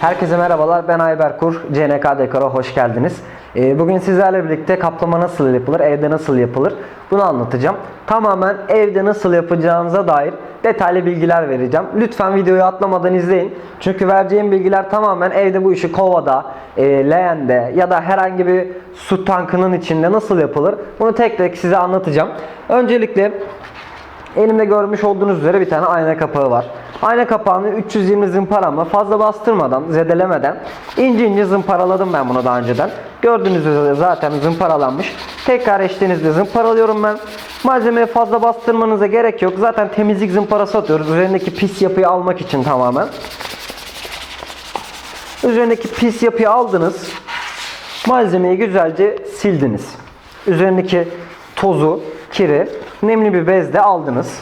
Herkese merhabalar. Ben Ayber Kur. CNK Dekor'a hoş geldiniz. Ee, Bugün sizlerle birlikte kaplama nasıl yapılır, evde nasıl yapılır bunu anlatacağım. Tamamen evde nasıl yapacağınıza dair detaylı bilgiler vereceğim. Lütfen videoyu atlamadan izleyin. Çünkü vereceğim bilgiler tamamen evde bu işi kovada, e, leğende ya da herhangi bir su tankının içinde nasıl yapılır bunu tek tek size anlatacağım. Öncelikle Elimde görmüş olduğunuz üzere bir tane ayna kapağı var. Ayna kapağını 320 zımparamla fazla bastırmadan, zedelemeden ince ince zımparaladım ben bunu daha önceden. Gördüğünüz üzere zaten zımparalanmış. Tekrar eşliğinizde zımparalıyorum ben. Malzemeyi fazla bastırmanıza gerek yok. Zaten temizlik zımparası atıyoruz. Üzerindeki pis yapıyı almak için tamamen. Üzerindeki pis yapıyı aldınız. Malzemeyi güzelce sildiniz. Üzerindeki tozu, kiri nemli bir bezle aldınız.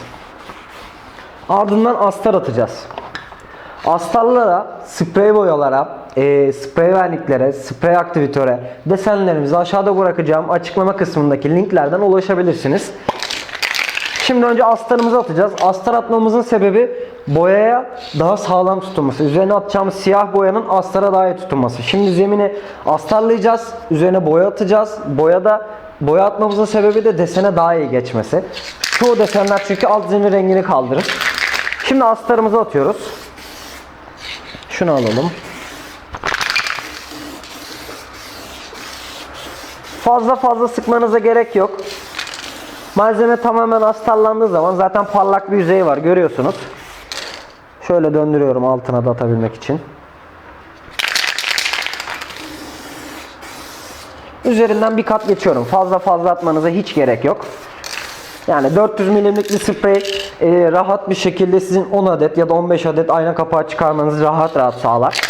Ardından astar atacağız. Astarlara, sprey boyalara, e, sprey verniklere, sprey aktivitöre, desenlerimizi aşağıda bırakacağım açıklama kısmındaki linklerden ulaşabilirsiniz. Şimdi önce astarımızı atacağız. Astar atmamızın sebebi boyaya daha sağlam tutunması. Üzerine atacağımız siyah boyanın astara daha iyi tutunması. Şimdi zemini astarlayacağız. Üzerine boya atacağız. Boyada boya atmamızın sebebi de desene daha iyi geçmesi. Çoğu desenler çünkü alt zemin rengini kaldırır. Şimdi astarımızı atıyoruz. Şunu alalım. Fazla fazla sıkmanıza gerek yok. Malzeme tamamen astarlandığı zaman zaten parlak bir yüzeyi var görüyorsunuz. Şöyle döndürüyorum altına da atabilmek için. Üzerinden bir kat geçiyorum. Fazla fazla atmanıza hiç gerek yok. Yani 400 milimlik bir sprey e, rahat bir şekilde sizin 10 adet ya da 15 adet ayna kapağı çıkarmanızı rahat rahat sağlar.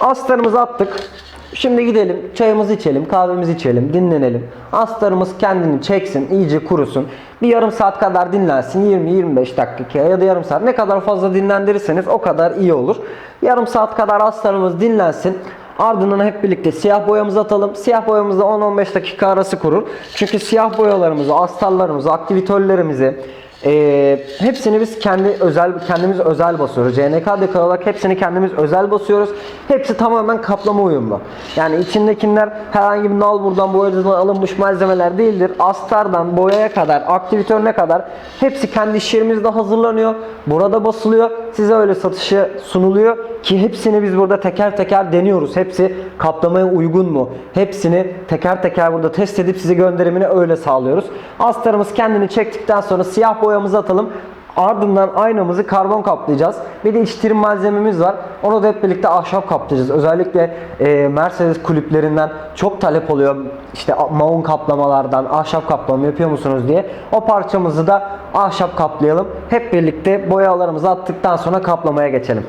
Astarımızı attık. Şimdi gidelim çayımızı içelim, kahvemizi içelim, dinlenelim. Astarımız kendini çeksin, iyice kurusun. Bir yarım saat kadar dinlensin. 20-25 dakika ya da yarım saat. Ne kadar fazla dinlendirirseniz o kadar iyi olur. Yarım saat kadar astarımız dinlensin. Ardından hep birlikte siyah boyamızı atalım. Siyah boyamız da 10-15 dakika arası kurur. Çünkü siyah boyalarımızı, astarlarımızı, aktivitörlerimizi, ee, hepsini biz kendi özel kendimiz özel basıyoruz. CNK dekor olarak hepsini kendimiz özel basıyoruz. Hepsi tamamen kaplama uyumlu. Yani içindekiler herhangi bir nal buradan boyadan alınmış malzemeler değildir. Astardan boyaya kadar, aktivitörüne kadar hepsi kendi iş hazırlanıyor. Burada basılıyor. Size öyle satışı sunuluyor ki hepsini biz burada teker teker deniyoruz. Hepsi kaplamaya uygun mu? Hepsini teker teker burada test edip size gönderimini öyle sağlıyoruz. Astarımız kendini çektikten sonra siyah boyamızı atalım. Ardından aynamızı karbon kaplayacağız. Bir de içtirim malzememiz var. Onu da hep birlikte ahşap kaplayacağız. Özellikle e, Mercedes kulüplerinden çok talep oluyor. İşte maun kaplamalardan ahşap kaplama yapıyor musunuz diye. O parçamızı da ahşap kaplayalım. Hep birlikte boyalarımızı attıktan sonra kaplamaya geçelim.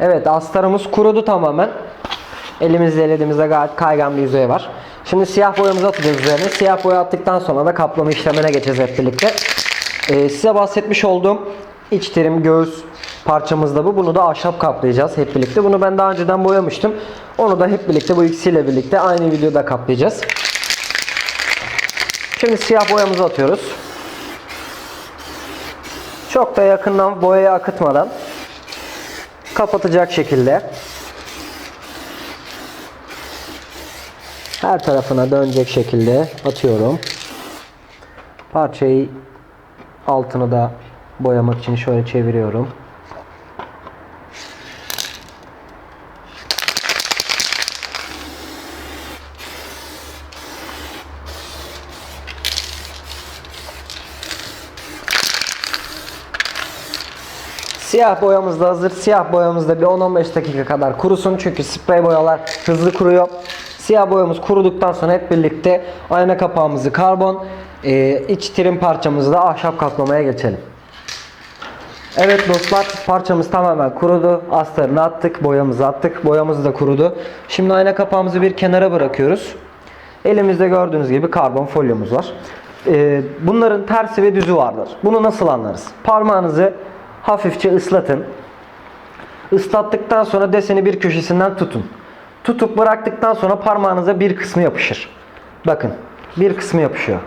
Evet astarımız kurudu tamamen. Elimizle elediğimizde gayet kaygan bir yüzey var. Şimdi siyah boyamızı atacağız üzerine. Siyah boya attıktan sonra da kaplama işlemine geçeceğiz hep birlikte. Ee, size bahsetmiş olduğum iç terim göğüs parçamız da bu. Bunu da ahşap kaplayacağız hep birlikte. Bunu ben daha önceden boyamıştım. Onu da hep birlikte bu ikisiyle birlikte aynı videoda kaplayacağız. Şimdi siyah boyamızı atıyoruz. Çok da yakından boyaya akıtmadan kapatacak şekilde her tarafına dönecek şekilde atıyorum. Parçayı altını da boyamak için şöyle çeviriyorum. Siyah boyamız da hazır. Siyah boyamız da bir 10-15 dakika kadar kurusun. Çünkü sprey boyalar hızlı kuruyor. Siyah boyamız kuruduktan sonra hep birlikte ayna kapağımızı karbon, e, iç trim parçamızı da ahşap kaplamaya geçelim. Evet dostlar parçamız tamamen kurudu. Astarını attık, boyamızı attık. Boyamız da kurudu. Şimdi ayna kapağımızı bir kenara bırakıyoruz. Elimizde gördüğünüz gibi karbon folyomuz var. Ee, bunların tersi ve düzü vardır. Bunu nasıl anlarız? Parmağınızı hafifçe ıslatın. Islattıktan sonra deseni bir köşesinden tutun. Tutup bıraktıktan sonra parmağınıza bir kısmı yapışır. Bakın bir kısmı yapışıyor.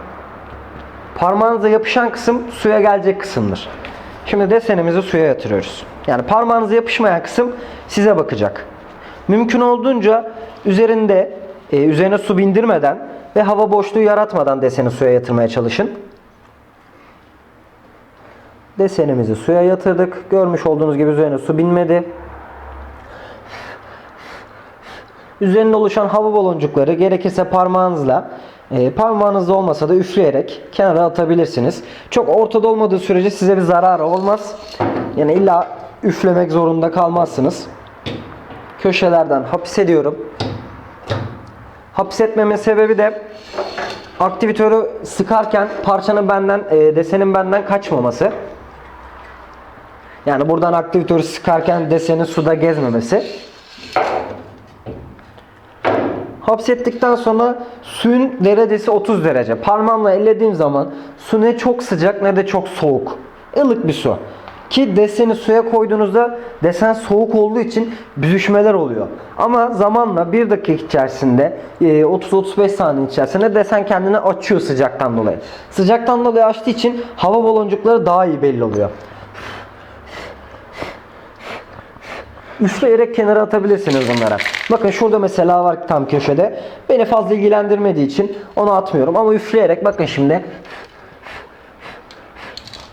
Parmağınıza yapışan kısım suya gelecek kısımdır. Şimdi desenimizi suya yatırıyoruz. Yani parmağınıza yapışmayan kısım size bakacak. Mümkün olduğunca üzerinde e, üzerine su bindirmeden ve hava boşluğu yaratmadan deseni suya yatırmaya çalışın. Desenimizi suya yatırdık. Görmüş olduğunuz gibi üzerine su binmedi. Üzerinde oluşan hava baloncukları gerekirse parmağınızla e, parmağınızda olmasa da üfleyerek kenara atabilirsiniz. Çok ortada olmadığı sürece size bir zararı olmaz. Yani illa üflemek zorunda kalmazsınız. Köşelerden hapis ediyorum. Hapis etmemin sebebi de aktivitörü sıkarken parçanın benden, e, desenin benden kaçmaması. Yani buradan aktivitörü sıkarken desenin suda gezmemesi. Hapsettikten sonra suyun derecesi 30 derece. Parmağımla ellediğim zaman su ne çok sıcak ne de çok soğuk. Ilık bir su. Ki deseni suya koyduğunuzda desen soğuk olduğu için büzüşmeler oluyor. Ama zamanla 1 dakika içerisinde e, 30-35 saniye içerisinde desen kendini açıyor sıcaktan dolayı. Sıcaktan dolayı açtığı için hava baloncukları daha iyi belli oluyor. Üfleyerek kenara atabilirsiniz bunlara. Bakın şurada mesela var tam köşede. Beni fazla ilgilendirmediği için onu atmıyorum. Ama üfleyerek bakın şimdi.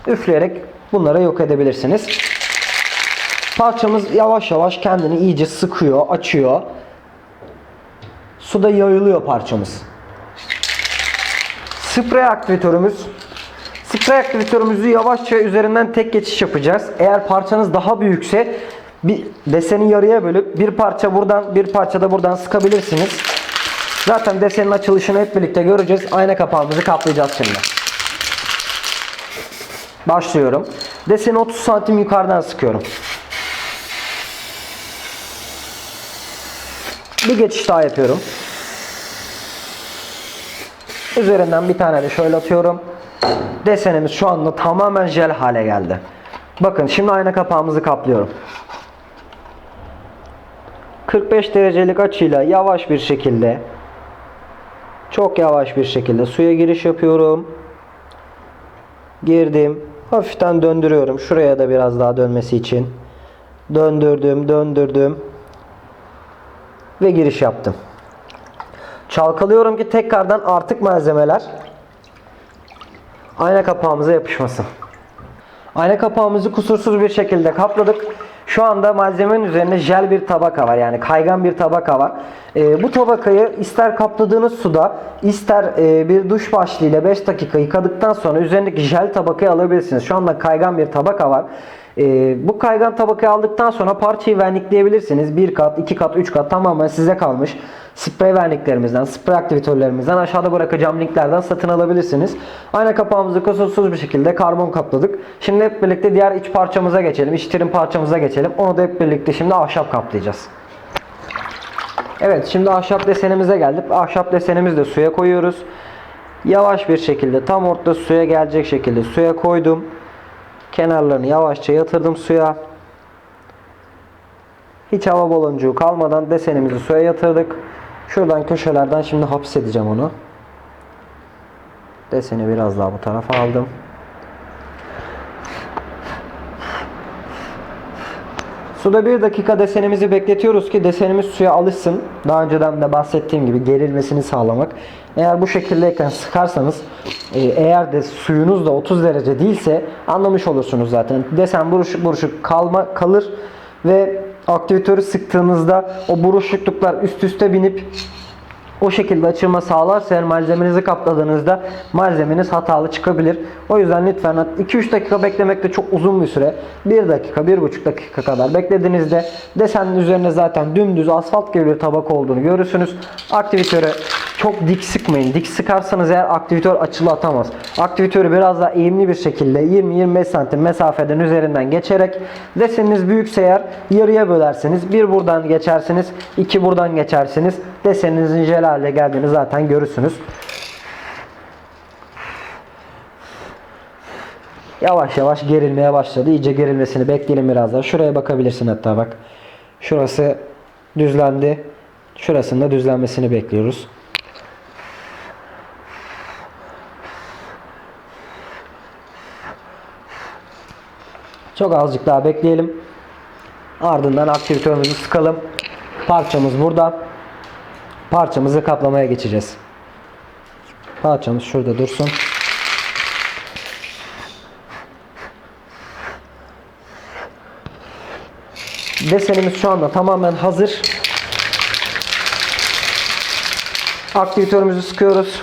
Üfleyerek bunları yok edebilirsiniz. Parçamız yavaş yavaş kendini iyice sıkıyor, açıyor. Suda yayılıyor parçamız. Sprey aktivitörümüz Sprey aktivitörümüzü yavaşça üzerinden tek geçiş yapacağız. Eğer parçanız daha büyükse bir deseni yarıya bölüp bir parça buradan bir parça da buradan sıkabilirsiniz. Zaten desenin açılışını hep birlikte göreceğiz. Ayna kapağımızı kaplayacağız şimdi. Başlıyorum. Deseni 30 santim yukarıdan sıkıyorum. Bir geçiş daha yapıyorum. Üzerinden bir tane de şöyle atıyorum. Desenimiz şu anda tamamen jel hale geldi. Bakın şimdi ayna kapağımızı kaplıyorum. 45 derecelik açıyla yavaş bir şekilde çok yavaş bir şekilde suya giriş yapıyorum. Girdim. Hafiften döndürüyorum. Şuraya da biraz daha dönmesi için. Döndürdüm, döndürdüm. Ve giriş yaptım. Çalkalıyorum ki tekrardan artık malzemeler ayna kapağımıza yapışmasın. Ayna kapağımızı kusursuz bir şekilde kapladık. Şu anda malzemenin üzerinde jel bir tabaka var. Yani kaygan bir tabaka var. Ee, bu tabakayı ister kapladığınız suda ister e, bir duş başlığıyla 5 dakika yıkadıktan sonra üzerindeki jel tabakayı alabilirsiniz. Şu anda kaygan bir tabaka var. Ee, bu kaygan tabakayı aldıktan sonra parçayı vernikleyebilirsiniz. Bir kat, iki kat, üç kat tamamen size kalmış. Sprey verniklerimizden, sprey aktivitörlerimizden aşağıda bırakacağım linklerden satın alabilirsiniz. Ayna kapağımızı kusursuz bir şekilde karbon kapladık. Şimdi hep birlikte diğer iç parçamıza geçelim. İç trim parçamıza geçelim. Onu da hep birlikte şimdi ahşap kaplayacağız. Evet şimdi ahşap desenimize geldik. Ahşap desenimizi de suya koyuyoruz. Yavaş bir şekilde tam orta suya gelecek şekilde suya koydum. Kenarlarını yavaşça yatırdım suya. Hiç hava baloncuğu kalmadan desenimizi suya yatırdık. Şuradan köşelerden şimdi hapsedeceğim onu. Deseni biraz daha bu tarafa aldım. Suda bir dakika desenimizi bekletiyoruz ki desenimiz suya alışsın. Daha önceden de bahsettiğim gibi gerilmesini sağlamak. Eğer bu şekildeyken sıkarsanız e, eğer de suyunuz da 30 derece değilse anlamış olursunuz zaten. Desen buruşuk buruşuk kalma kalır ve aktivitörü sıktığınızda o buruşukluklar üst üste binip o şekilde açılma sağlarsa eğer malzemenizi kapladığınızda malzemeniz hatalı çıkabilir. O yüzden lütfen 2-3 dakika beklemek de çok uzun bir süre. 1 dakika, 1,5 dakika kadar beklediğinizde desenin üzerine zaten dümdüz asfalt gibi bir tabak olduğunu görürsünüz. Aktivitörü çok dik sıkmayın. Dik sıkarsanız eğer aktivitör açılı atamaz. Aktivitörü biraz daha eğimli bir şekilde 20-25 santim mesafeden üzerinden geçerek deseniniz büyükse eğer yarıya bölersiniz. Bir buradan geçersiniz, iki buradan geçersiniz. Deseninizin jel hale geldiğini zaten görürsünüz. Yavaş yavaş gerilmeye başladı. İyice gerilmesini bekleyelim biraz daha. Şuraya bakabilirsin hatta bak. Şurası düzlendi. Şurasının da düzlenmesini bekliyoruz. Çok azıcık daha bekleyelim. Ardından aktivitörümüzü sıkalım. Parçamız burada. Parçamızı kaplamaya geçeceğiz. Parçamız şurada dursun. Desenimiz şu anda tamamen hazır. Aktivitörümüzü sıkıyoruz.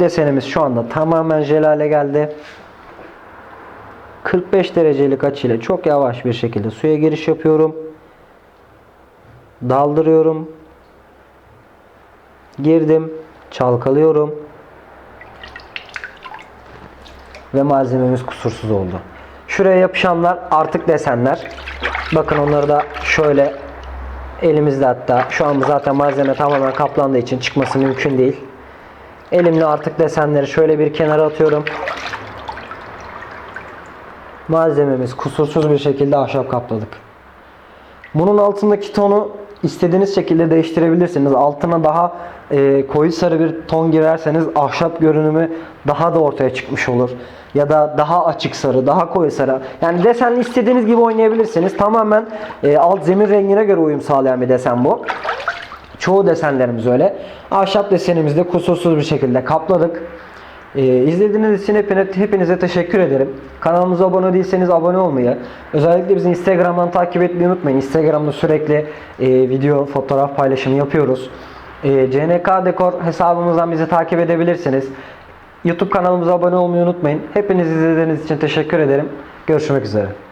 Desenimiz şu anda tamamen jelale geldi. 45 derecelik açıyla çok yavaş bir şekilde suya giriş yapıyorum. Daldırıyorum. Girdim. Çalkalıyorum. Ve malzememiz kusursuz oldu. Şuraya yapışanlar artık desenler. Bakın onları da şöyle elimizde hatta şu an zaten malzeme tamamen kaplandığı için çıkması mümkün değil. Elimle artık desenleri şöyle bir kenara atıyorum. Malzememiz kusursuz bir şekilde ahşap kapladık. Bunun altındaki tonu istediğiniz şekilde değiştirebilirsiniz. Altına daha e, koyu sarı bir ton girerseniz ahşap görünümü daha da ortaya çıkmış olur. Ya da daha açık sarı, daha koyu sarı. Yani desenli istediğiniz gibi oynayabilirsiniz. Tamamen e, alt zemin rengine göre uyum sağlayan bir desen bu. Çoğu desenlerimiz öyle. Ahşap desenimizi de kusursuz bir şekilde kapladık. Ee, izlediğiniz için hepinize teşekkür ederim. Kanalımıza abone değilseniz abone olmayı, özellikle bizi Instagram'dan takip etmeyi unutmayın. Instagram'da sürekli e, video, fotoğraf paylaşımı yapıyoruz. E, CNK Dekor hesabımızdan bizi takip edebilirsiniz. YouTube kanalımıza abone olmayı unutmayın. Hepiniz izlediğiniz için teşekkür ederim. Görüşmek üzere.